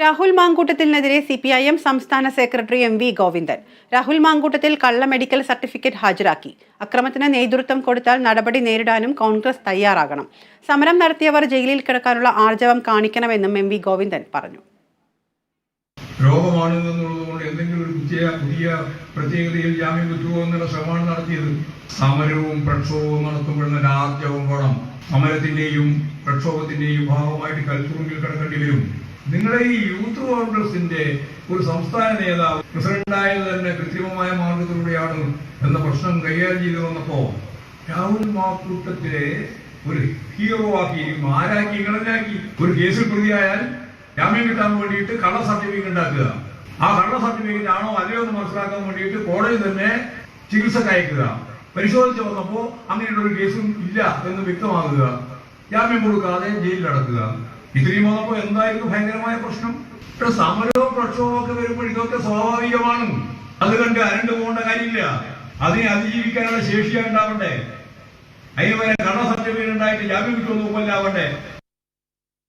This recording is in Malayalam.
രാഹുൽ മാങ്കൂട്ടത്തിനെതിരെ സി പി ഐ എം സംസ്ഥാന secretary M V Govindan. Rahul Mankoottathil കള്ള മെഡിക്കൽ സർട്ടിഫിക്കറ്റ് ഹാജരാക്കി. അക്രമത്തിന് നേതൃത്വം കൊടുത്താൽ നടപടി നേരിടാനും കോൺഗ്രസ് തയ്യാറാകണം. സമരം നടത്തിയവർ ജയിലിൽ കിടക്കാനുള്ള ആർജവം കാണിക്കണമെന്നും എം വി ഗോവിന്ദൻ പറഞ്ഞു. രോഗമാണ് എന്നുള്ളത് എന്തെങ്കിലും ഒരു പുതിയ പുതിയ പ്രത്യേകതയിൽ ജാമ്യം കിട്ടുമോ എന്നുള്ള നടത്തിയത്. സമരവും പ്രക്ഷോഭവും നടത്തുമ്പോഴുന്ന രാജ്യവും വേണം സമരത്തിന്റെയും പ്രക്ഷോഭത്തിന്റെയും ഭാഗമായിട്ട് കൽത്തുറുങ്കിൽ കിടക്കേണ്ടി വരും. നിങ്ങളെ ഈ യൂത്ത് കോൺഗ്രസിന്റെ ഒരു സംസ്ഥാന നേതാവ് പ്രസിഡന്റായത് തന്നെ കൃത്രിമമായ മാർഗത്തിലൂടെയാണ് എന്ന പ്രശ്നം കൈകാര്യം ചെയ്തു വന്നപ്പോ രാഹുൽ മാക്കൂട്ടത്തിലെ ഒരു ഹീറോ ആക്കി ആരാക്കി ഇങ്ങനെയാക്കി ഒരു കേസിൽ പ്രതിയായാൽ ജാമ്യം കിട്ടാൻ വേണ്ടിയിട്ട് കള്ള സർട്ടിഫിക്കറ്റ് ഉണ്ടാക്കുക. ആ കള്ള സർട്ടിഫിക്കറ്റ് ആണോ അല്ലയോ എന്ന് മനസ്സിലാക്കാൻ വേണ്ടിയിട്ട് കോടതി തന്നെ ചികിത്സക്ക് അയക്കുക. പരിശോധിച്ച് വന്നപ്പോ അങ്ങനെയുള്ള ഒരു കേസും ഇല്ല എന്ന് വ്യക്തമാകുക ജാമ്യം കൊടുക്കാതെ ജയിലിൽ അടക്കുക ഇത്രയും വന്നപ്പോ എന്തായിരുന്നു ഭയങ്കരമായ പ്രശ്നം? സമരവും പ്രക്ഷോഭവും ഒക്കെ വരുമ്പോൾ ഇതൊക്കെ സ്വാഭാവികമാണ്. അത് കണ്ട് അരണ്ടു പോകേണ്ട കാര്യമില്ല. അതിനെ അതിജീവിക്കാനുള്ള ശേഷിയാണ് അതിന് വരെ കള്ള സർട്ടിഫിക്കറ്റ് ഉണ്ടായിട്ട് ജാമ്യം കിട്ടുമെന്ന് നോക്കല്ലാവട്ടെ